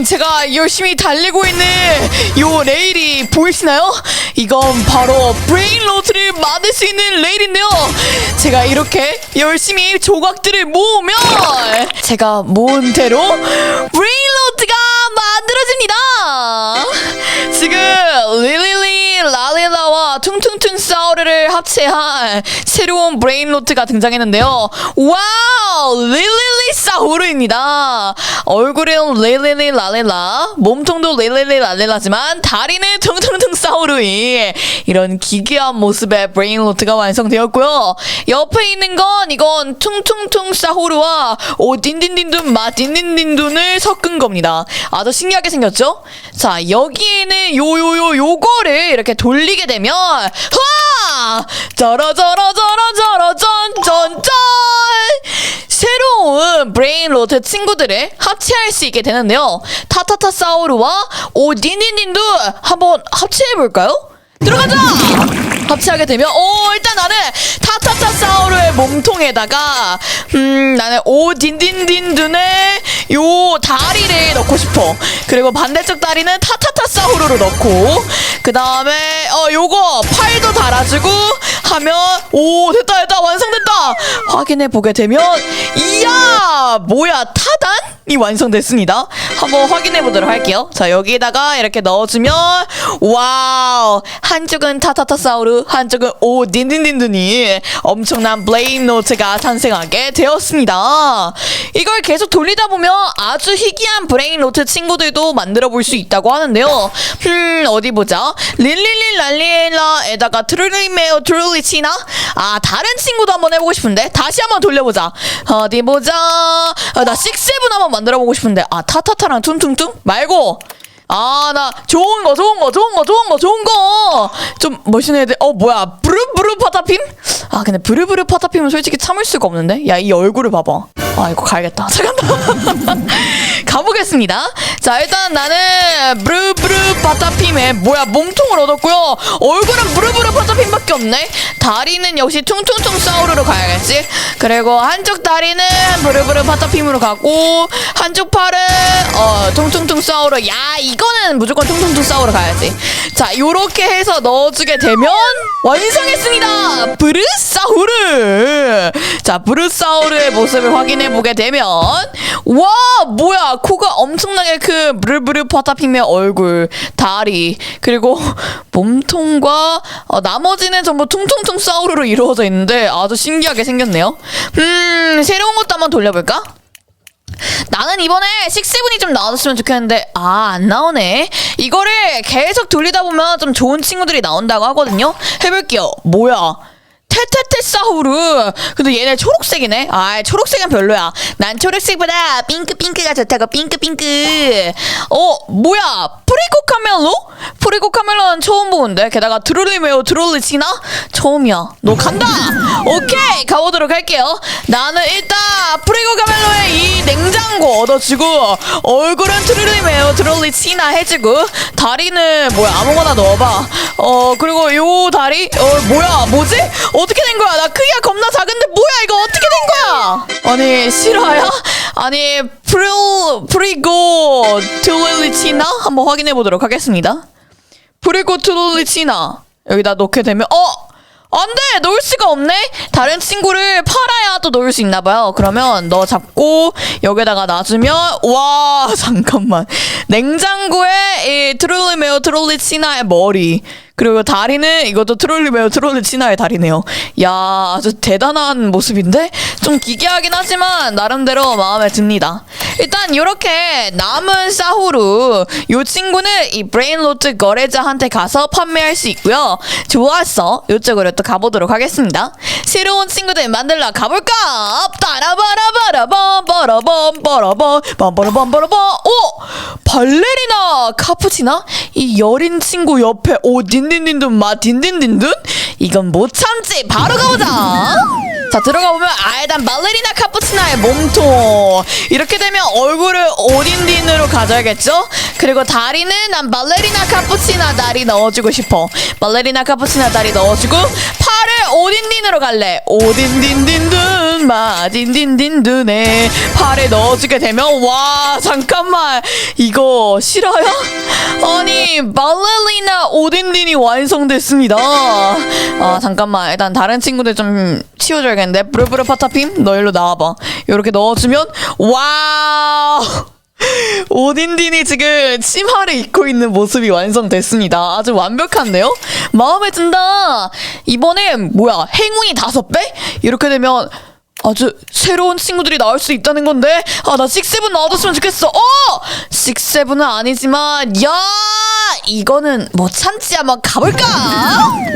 여러분 제가 열심히 달리고 있는 요 레일이 보이시나요? 이건 바로 브레인 로드를 만들 수 있는 레일인데요. 제가 이렇게 열심히 조각들을 모으면 제가 모은 대로 브레인 로드가 만들어집니다. 지금 릴릴리 라릴라와 퉁퉁퉁 사우르를 합체한 새로운 브레인 로트가 등장했는데요. 와우! 릴릴리 사우르입니다. 얼굴은 릴릴리 라릴라, 몸통도 릴릴리 라릴라지만 다리는 퉁퉁퉁 사우르이 이런 기괴한 모습의 브레인 로트가 완성되었고요. 옆에 있는 건 이건 퉁퉁퉁 사우르와 오 딘딘딘둔 마 딘딘딘둔을 섞은 겁니다. 아주 신기하게 생겼죠? 자 여기에는 요요요 요거를 이렇게 돌리게 되면 와 짜라짜라짜라짜라 짠짠짠 새로운 브레인 로드 친구들을 합체할 수 있게 되는데요. 타타타 사우르와 오 딘딘딘도 한번 합체해 볼까요? 들어가자! 합체하게 되면 오 일단 나는 타타타 사우르의 몸통에다가 음 나는 오 딘딘딘둔의 요 다리를 넣고 싶어. 그리고 반대쪽 다리는 타타타 사우르로 넣고 그 다음에 어 요거 팔도 달아주고 하면 오 됐다 됐다 완성됐다! 확인해 보게 되면 이야 뭐야 타단이 완성됐습니다. 한번 확인해 보도록 할게요. 자 여기다가 이렇게 넣어주면 와우! 한쪽은 타타타사우르 한쪽은 오 딘딘딘딘이 엄청난 블레인 노트가 탄생하게 되었습니다. 이걸 계속 돌리다 보면 아주 희귀한 브레인 노트 친구들도 만들어 볼 수 있다고 하는데요. 음 어디 보자. 릴릴리 랄리엘라에다가 트룰리메오 트룰리치나? 아 다른 친구도 한번 해보고 싶은데? 다시 한번 돌려보자. 어디 보자. 아, 나 식세븐 한번 만들어 보고 싶은데. 아 타타타랑 퉁퉁퉁 말고 아 나 좋은 거 좋은 거 좋은 거 좋은 거 좋은 거. 좀 멋있는 애들 어 뭐야 브루브루 파타핌 아 근데 브루브루 파타핌은 솔직히 참을 수가 없는데? 야 이 얼굴을 봐봐. 아 이거 가야겠다. 잠깐만. 가보겠습니다. 자 일단 나는 브루브루 파타핌의 뭐야 몸통을 얻었고요. 얼굴은 브루브루 파타핌밖에 없네 다리는 역시 퉁퉁퉁 사우르로 가야겠지? 그리고 한쪽 다리는 브루브루 파타핌으로 가고 한쪽 팔은 어 퉁퉁퉁 사우르 야 이거는 무조건 퉁퉁퉁 사우르 가야지. 자 요렇게 해서 넣어주게 되면 완성했습니다! 브르사우르! 자 브르사우르의 모습을 확인해 보게 되면 와 뭐야 코가 엄청나게 큰 브르브르 파타핌의 얼굴 다리 그리고 몸통과 어, 나머지는 전부 퉁퉁퉁 사우르로 이루어져 있는데 아주 신기하게 생겼네요. 음 새로운 것도 한번 돌려볼까? 나는 이번에 식세븐이 좀 나왔으면 좋겠는데 아 안 나오네. 이거를 계속 돌리다 보면 좀 좋은 친구들이 나온다고 하거든요. 해볼게요. 뭐야 테테테 사우르 근데 얘네 초록색이네. 아 초록색은 별로야. 난 초록색보다 핑크핑크가 좋다고 핑크핑크. 어 뭐야? 프리코 카멜로? 프리코 카멜로는 처음 보는데? 게다가 트롤리 메오 트롤리치나? 처음이야. 너 간다! 오케이 가보도록 할게요. 나는 일단 프리코 카멜로의 이 냉장고 얻어주고 얼굴은 트롤리 메오 트롤리치나 해주고. 다리는 뭐야? 아무거나 넣어봐. 어 그리고 요 다리? 어 뭐야? 뭐지? 어 떻게 된 거야? 나 크기가 겁나 작은데 뭐야 이거? 어떻게 된 거야? 아니 실화야? 아니 프릴 프리고 트롤리치나? 한번 확인해 보도록 하겠습니다. 프리고 트롤리치나. 여기다 넣게 되면 어? 안돼! 넣을 수가 없네? 다른 친구를 팔아야 또 넣을 수 있나 봐요. 그러면 너 잡고 여기다가 놔주면 와 잠깐만. 냉장고에 이 트롤리 메오 트롤리 치나의 머리 그리고 다리는 이것도 트롤리메오 트롤리치나의 다리네요. 야 아주 대단한 모습인데? 좀 기괴하긴 하지만 나름대로 마음에 듭니다. 일단 이렇게 남은 사후루 이 친구는 이 브레인로트 거래자한테 가서 판매할 수 있고요. 좋았어. 이쪽으로 또 가보도록 하겠습니다. 새로운 친구들 만들러 가볼까? 따라바라바라밤 빠라밤 빠라밤 빰빠라밤 빠라밤 오! 발레리나 카푸치나? 이 여린 친구 옆에 오딘 딘딘둔 마 딘딘딘둔 이건 못 참지 바로 가보자 자 들어가 보면 아 일단 발레리나 카푸치나의 몸통 이렇게 되면 얼굴을 오딘딘으로 가져야겠죠 그리고 다리는 난 발레리나 카푸치나 다리 넣어주고 싶어. 발레리나 카푸치나 다리 넣어주고 팔을 오딘딘으로 갈래. 오딘딘딘든 마딘딘딘든에 팔에 넣어주게 되면 와 잠깐만 이거 실화야? 아니 발레리나 오딘딘이 완성됐습니다. 아 잠깐만 일단 다른 친구들 좀 치워줘야겠는데 브르브르 파타핌 너 일로 나와봐. 이렇게 넣어주면 와우. 오딘딘이 지금 치마를 입고 있는 모습이 완성됐습니다. 아주 완벽한데요? 마음에 든다. 이번엔 뭐야 행운이 다섯 배? 이렇게 되면 아주 새로운 친구들이 나올 수 있다는 건데 아 나 식세븐 나와줬으면 좋겠어. 어! 식세븐은 아니지만 야 이거는 뭐 참지 한번 가볼까?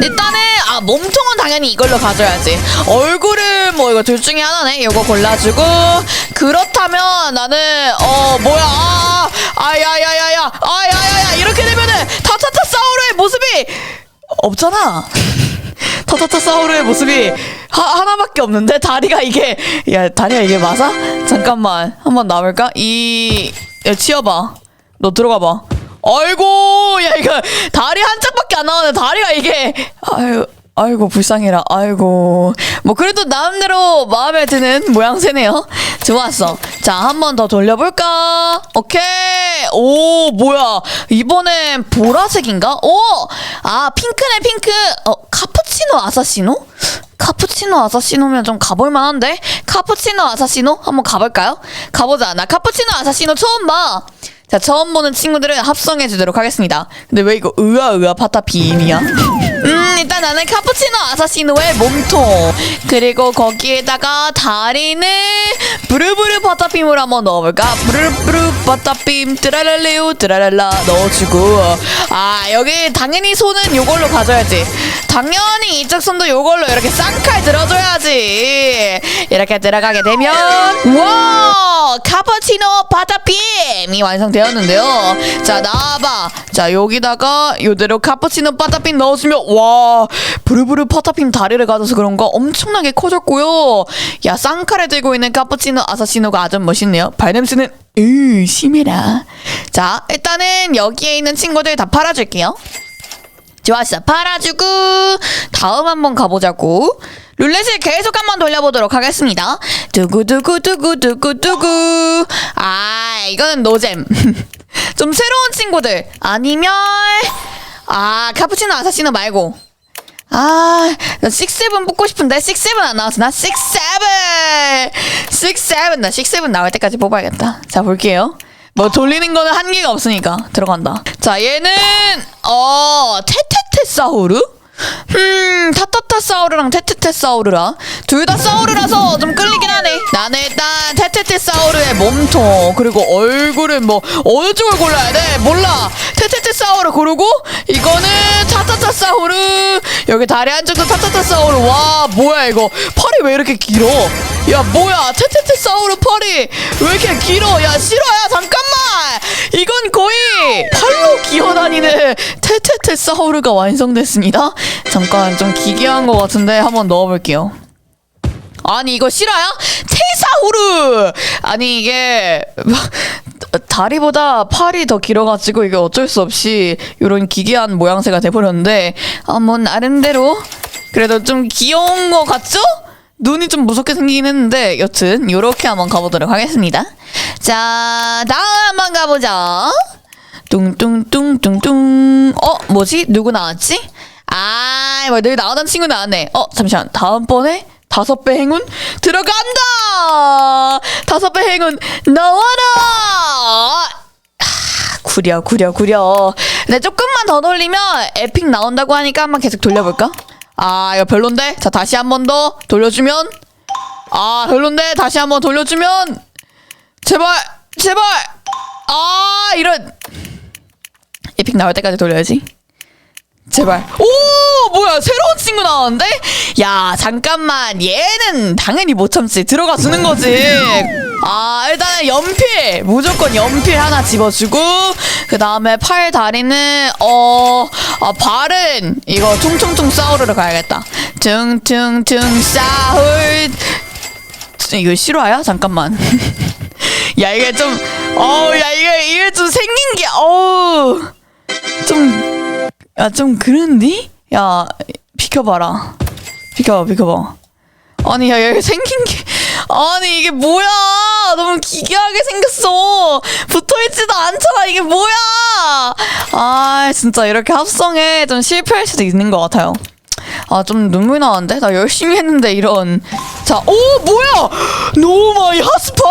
일단은 아 몸통은 당연히 이걸로 가져야지. 얼굴은 뭐 이거 둘 중에 하나네. 이거 골라주고 그렇다면 나는 어 뭐야 아, 아야야야야 아야야야 이렇게 되면은 타타타 사우르의 모습이 없잖아. 사우르의 모습이 하, 하나밖에 없는데? 다리가 이게 야 다리가 이게 맞아? 잠깐만 한번 나올까? 이 야, 치워봐. 너 들어가 봐. 아이고 야 이거 다리 한 짝밖에 안 나오네. 다리가 이게. 아유 아이고 불쌍해라. 아이고. 뭐 그래도 나름대로 마음에 드는 모양새네요. 좋았어. 자 한 번 더 돌려볼까? 오케이 오 뭐야. 이번엔 보라색인가? 오아 핑크네 핑크. 어 카푸치노 아사시노? 카푸치노 아사시노면 좀 가볼 만한데? 카푸치노 아사시노? 한번 가볼까요? 가보자. 나 카푸치노 아사시노 처음 봐 자, 처음 보는 친구들은 합성해 주도록 하겠습니다. 근데 왜 이거 으아으아 파타빔이야? 음, 일단 나는 카푸치노 아사시노의 몸통. 그리고 거기에다가 다리는 부르부르 파타빔을 한번 넣어볼까? 부르부르 파타빔, 뜨라랄레오, 뜨라랄라 넣어주고. 아, 여기 당연히 손은 요걸로 가져야지. 당연히 이쪽 손도 요걸로 이렇게 쌍칼 들어줘야지. 이렇게 들어가게 되면, 와! 카푸치노 파타빔이 완성되었는데요. 자, 나와봐. 자, 여기다가 요대로 카푸치노 파타빔 넣어주면, 와! 부르부르 파타빔 다리를 가져서 그런가 엄청나게 커졌고요. 야, 쌍칼을 들고 있는 카푸치노 아사시노가 아주 멋있네요. 발냄새는, 으, 심해라. 자, 일단은 여기에 있는 친구들 다 팔아줄게요. 좋았어. 팔아주고 다음 한번 가보자고. 룰렛을 계속 한번 돌려보도록 하겠습니다. 두구두구두구두구두구. 아, 이거는 노잼. 좀 새로운 친구들. 아니면 아 카푸치노 아사시노 말고. 아, 나 식세븐 뽑고 싶은데 식세븐 안 나왔어. 나 식세븐, 식세븐 나 식세븐 나올 때까지 뽑아야겠다. 자 볼게요. 뭐 돌리는 거는 한계가 없으니까 들어간다. 자 얘는 어 테테테 사우르? 음 타타타 사우르랑 테테테 사우르라 둘 다 사우르라서 좀 끌리긴 하네. 나는 일단 테테테 사우르의 몸통 그리고 얼굴은 뭐 어느 쪽을 골라야 돼? 몰라. 테테테 사우르 고르고 이거는 타타타 사우르 여기 다리 한쪽도 타타타 사우르 와 뭐야 이거 팔이 왜 이렇게 길어? 야 뭐야 테테테 사우르 팔이 왜 이렇게 길어? 야 싫어야 잠깐만 이건 거의 팔로 기어다니는 테테테 사우르가 완성됐습니다. 잠깐 좀 기괴한 것 같은데 한번 넣어볼게요. 아니 이거 실화야? 테사우르 아니 이게 다리보다 팔이 더 길어가지고 이게 어쩔 수 없이 이런 기괴한 모양새가 돼버렸는데 아뭐 나름대로 그래도 좀 귀여운 것 같죠? 눈이 좀 무섭게 생기긴 했는데 여튼 요렇게 한번 가보도록 하겠습니다 자 다음 한번 가보자 뚱뚱뚱뚱뚱 어 뭐지 누구 나왔지? 아, 뭐 늘 나오던 친구 나왔네. 어, 잠시만. 다음번에 다섯 배 행운 들어간다. 다섯 배 행운 나와라. 아, 구려 구려 구려. 근데 조금만 더 돌리면 에픽 나온다고 하니까 한번 계속 돌려볼까? 아, 이거 별론데. 자, 다시 한 번 더 돌려주면. 아, 별론데. 다시 한 번 돌려주면. 제발, 제발. 아, 이런. 에픽 나올 때까지 돌려야지. 제발. 오, 뭐야, 새로운 친구 나왔는데? 야, 잠깐만. 얘는 당연히 못 참지. 들어가 주는 거지. 아, 일단은 연필. 무조건 연필 하나 집어주고, 그 다음에 팔, 다리는, 어, 아, 발은, 이거 퉁퉁퉁 싸우르러 가야겠다. 퉁퉁퉁 싸울. 이거 실화야? 잠깐만. 야, 이게 좀 어우 야 이게 이게 좀 생긴 게 어우 좀 야 좀 그런디? 야 비켜봐라. 비켜봐 비켜봐. 아니 야 여기 생긴 게 아니 이게 뭐야? 너무 기괴하게 생겼어. 붙어있지도 않잖아 이게 뭐야? 아 진짜 이렇게 합성에 좀 실패할 수도 있는 것 같아요 아 좀 눈물 나는데? 나 열심히 했는데 이런. 자오 뭐야! 노마이 핫스팟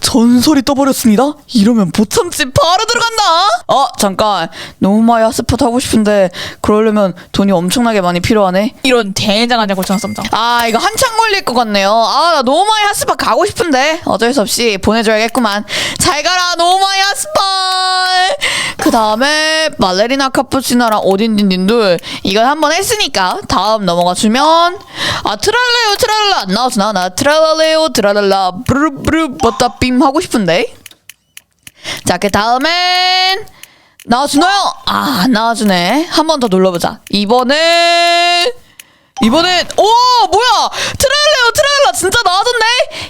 전설이 떠버렸습니다. 이러면 못 참지 바로 들어간다! 어 잠깐. 노마이 핫스팟 하고 싶은데 그러려면 돈이 엄청나게 많이 필요하네. 이런 대장하냐 고창 썸장. 아 이거 한참 걸릴 것 같네요. 아나 노마이 핫스팟 가고 싶은데. 어쩔 수 없이 보내줘야겠구만. 잘 가라 노마이 핫스팟 그 다음에 말레리나 카푸치나랑 오딘딘딘들 이건 한번 했으니까 다음 넘어가 주면 아 트랄레오 트랄라. 안 나와주나? 나 트랄레오 트랄랄라. 브르브르 버터빔 하고 싶은데. 자 그 다음엔 나와주나요? 아 안 나와주네. 한 번 더 눌러보자. 이번엔 이번엔 오 뭐야? 트랄레오 트랄라 진짜 나와줬네?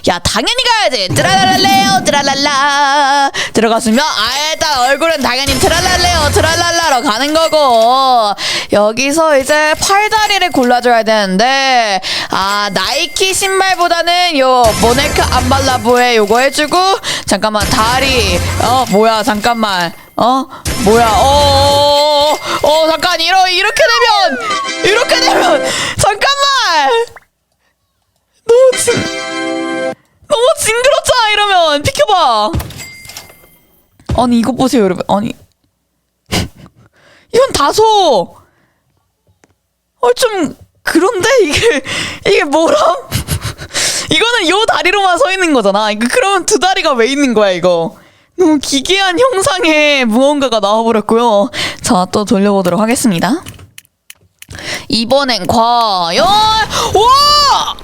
야 당연히 가야지. 트랄랄레오 트랄랄라. 들어갔으면 아 일단 얼굴은 당연히 트랄랄레오 트랄랄라로 가는 거고. 여기서 이제 팔다리를 골라줘야 되는데 아 나이키 신발보다는 요 모네크 안발라보에 요거 해주고 잠깐만 다리 어 뭐야 잠깐만. 어 뭐야 어 어 어, 잠깐 이러 이렇게 되면 이렇게 되면 잠깐만! 너무 징 너무 징그럽잖아 이러면. 비켜봐. 아니 이거 보세요 여러분. 아니. 이건 다소 어 좀 그런데? 이게 이게 뭐람? 이거는 요 다리로만 서 있는 거잖아. 이거 그러면 두 다리가 왜 있는 거야 이거 너무 기괴한 형상의 무언가가 나와버렸고요. 자 또 돌려보도록 하겠습니다. 이번엔 과연 와!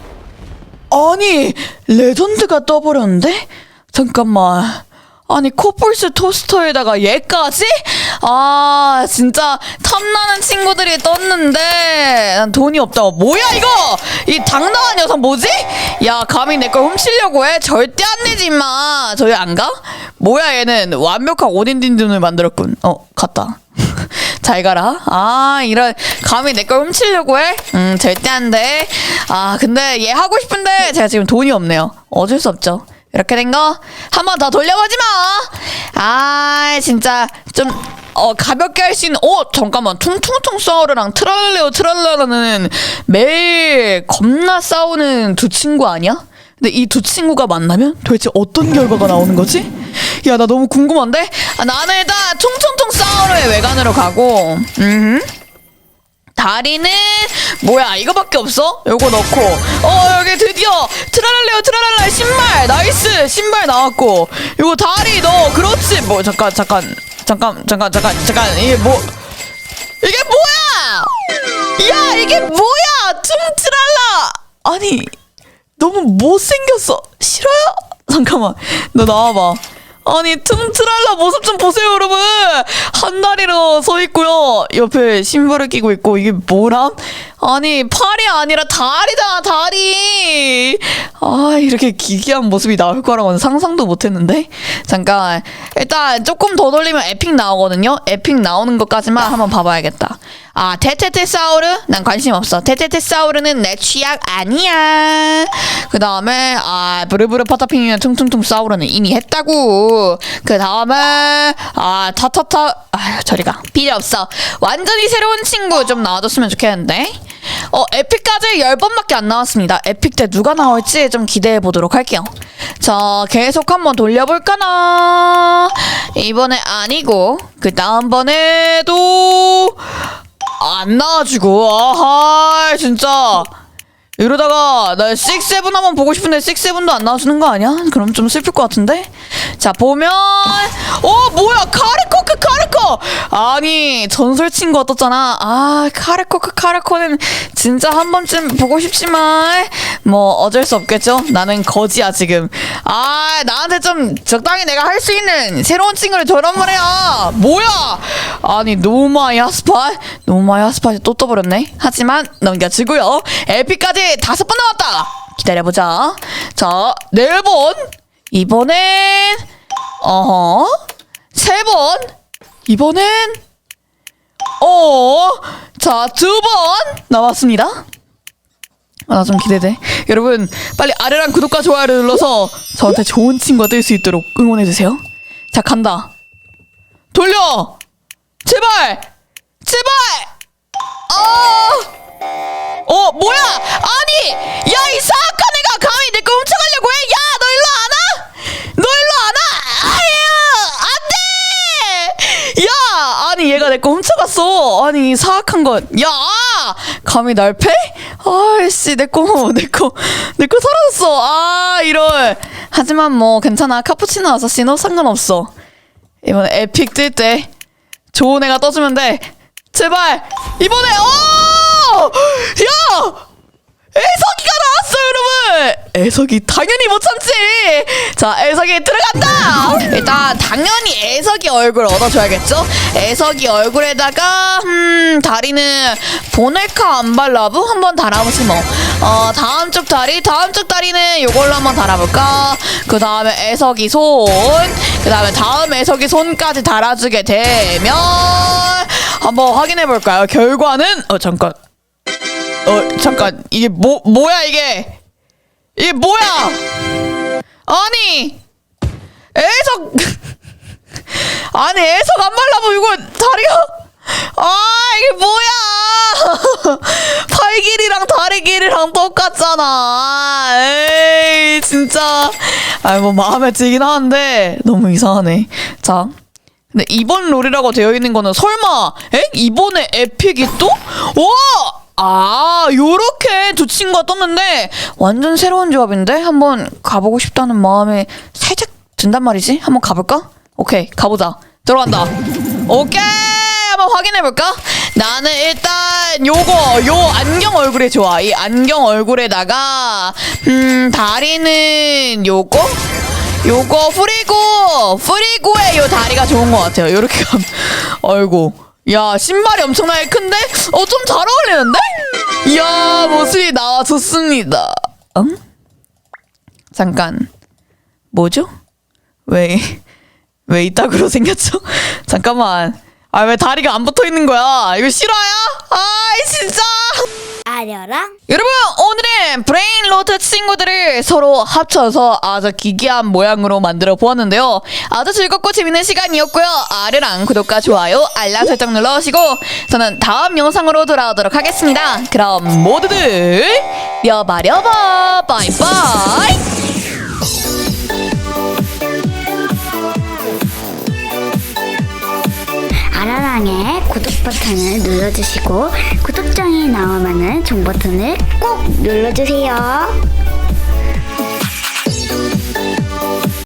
아니 레전드가 떠버렸는데? 잠깐만 아니 코뿔스 토스터에다가 얘까지 아 진짜 탐나는 친구들이 떴는데 난 돈이 없다고 뭐야 이거 이 당당한 녀석 뭐지 야 감히 내 걸 훔치려고 해 절대 안 되지 마 저기 안 가? 뭐야 얘는 완벽한 오딘딘딘을 만들었군 어 갔다 잘 가라. 아, 이런, 감히 내 걸 훔치려고 해? 음, 절대 안 돼. 아, 근데 얘 하고 싶은데 제가 지금 돈이 없네요. 어쩔 수 없죠. 이렇게 된 거, 한 번 더 돌려보지 마! 아, 진짜, 좀, 어, 가볍게 할 수 있는, 어, 잠깐만. 퉁퉁퉁 싸우르랑 트랄레오 트랄라라는 매일 겁나 싸우는 두 친구 아니야? 근데 이 두 친구가 만나면 도대체 어떤 결과가 나오는 거지? 야, 나 너무 궁금한데? 아, 나는 일단 총총총 싸우러의 외관으로 가고, 음. 다리는 뭐야 이거밖에 없어? 요거 넣고 어 드디어 트랄랄레오 트랄랄라 신발! 나이스! 신발 나왔고. 요거 다리 넣어 그렇지. 뭐 잠깐 잠깐. 잠깐 잠깐 잠깐 잠깐. 이게 뭐 이게 뭐야? 야 이게 뭐야? 퉁트랄라! 아니 너무 못생겼어. 싫어요? 잠깐만. 너 나와봐. 아니 퉁트랄라 모습 좀 보세요 여러분. 한 다리로 서 있고요. 옆에 신발을 끼고 있고. 이게 뭐람? 아니 팔이 아니라 다리잖아 다리. 아 이렇게 기괴한 모습이 나올 거라고는 상상도 못했는데. 잠깐 일단 조금 더 돌리면 에픽 나오거든요. 에픽 나오는 것까지만 한번 봐봐야겠다. 아 테테테사우르? 난 관심 없어. 테테테사우르는 내 취향 아니야. 그 다음에 아 브르브르 파타핑이나 퉁퉁퉁 사우르는 이미 했다고. 그 다음에 아 타타타 아 저리가. 필요 없어. 완전히 새로운 친구 좀 나와줬으면 좋겠는데 어 에픽까지 10번밖에 안 나왔습니다. 에픽 때 누가 나올지 좀 기대해 보도록 할게요. 자 계속 한번 돌려볼까나? 이번에 아니고 그 다음번에도 안 나와주고 아하 진짜 이러다가 나 식세븐 한번 보고 싶은데 식세븐도 안 나와주는 거 아니야? 그럼 좀 슬플 것 같은데? 자 보면 어 뭐야? 카르코크 카르코! 아니 전설 친구가 떴잖아. 아 카르코크 카르코는 진짜 한 번쯤 보고 싶지만 뭐 어쩔 수 없겠죠? 나는 거지야 지금. 아 나한테 좀 적당히 내가 할 수 있는 새로운 친구를 저런 말이야 뭐야? 아니 노마이 하스팟 노마이 하스팟이 또 떠버렸네. 하지만 넘겨주고요. 에피까지 다섯 번 나왔다 기다려보자 자 네 번 이번엔 어허. 세 번. 이번엔 어. 자, 두 번 남았습니다. 아, 나 좀 기대돼. 여러분, 빨리 아래랑 구독과 좋아요를 눌러서 저한테 좋은 친구가 될 수 있도록 응원해주세요. 자, 간다. 돌려! 제발! 제발! 아! 어, 뭐야! 아니! 야, 이 사악한 애가 감히 내거 훔쳐가려고 해! 야, 너 일로 안 와? 너 일로 안 와? 아유! 안 돼! 야! 아니, 얘가 내 거 훔쳐갔어! 아니, 이 사악한 것. 야! 감히 날 패? 아이씨, 내 거, 내 거, 내거 사라졌어! 아, 이럴. 하지만 뭐, 괜찮아. 카푸치노 아사시노 상관없어. 이번에 에픽 뜰 때 좋은 애가 떠주면 돼. 제발 이번에 어! 야! 애석이가 나왔어 여러분. 애석이 당연히 못 참지. 자 애석이 들어간다. 일단 당연히 애석이 얼굴 얻어줘야겠죠. 애석이 얼굴에다가 음 다리는 보넬카 안발라브 한번 달아보지 뭐. 어 다음 쪽 다리 다음 쪽 다리는 요걸로 한번 달아볼까. 그 다음에 애석이 손. 그 다음에 다음 애석이 손까지 달아주게 되면 한번 확인해 볼까요? 결과는 어 잠깐. 어 잠깐. 이게 뭐 뭐야 이게? 이게 뭐야? 아니! 애석! 아니 애석 안 말라보 이거 다리가. 아 이게 뭐야? 팔 길이랑 다리 길이랑 똑같잖아. 에이 진짜. 아뭐 마음에 들긴 하는데 너무 이상하네. 자 근데 이번 롤이라고 되어 있는 거는 설마 에? 이번에 에픽이 또? 와! 아 요렇게 두 친구가 떴는데 완전 새로운 조합인데 한번 가보고 싶다는 마음이 살짝 든단 말이지 한번 가볼까? 오케이 가보자 들어간다 오케이 한번 확인해볼까? 나는 일단 요거 요 안경 얼굴이 좋아 이 안경 얼굴에다가 음 다리는 요거 요거 프리고 프리고의 요 다리가 좋은 것 같아요. 요렇게 가면 아이고 야 신발이 엄청나게 큰데 어 좀 잘 어울리는데? 이야 모습이 나와 좋습니다. 응? 잠깐 뭐죠? 왜 왜 이따구로 생겼죠? 잠깐만 아 왜 다리가 안 붙어 있는 거야? 이거 실화야? 아이 진짜. 아려랑 여러분 오늘은 브레인 로트 친구들을 서로 합쳐서 아주 기괴한 모양으로 만들어 보았는데요. 아주 즐겁고 재밌는 시간이었고요. 아래랑 구독과 좋아요 알람 설정 눌러주시고 저는 다음 영상으로 돌아오도록 하겠습니다. 그럼 모두들 려바려바 빠이빠이 아라랑의 구독 버튼을 눌러주시고 구독장이 나오면 은 종 버튼을 꼭 눌러주세요.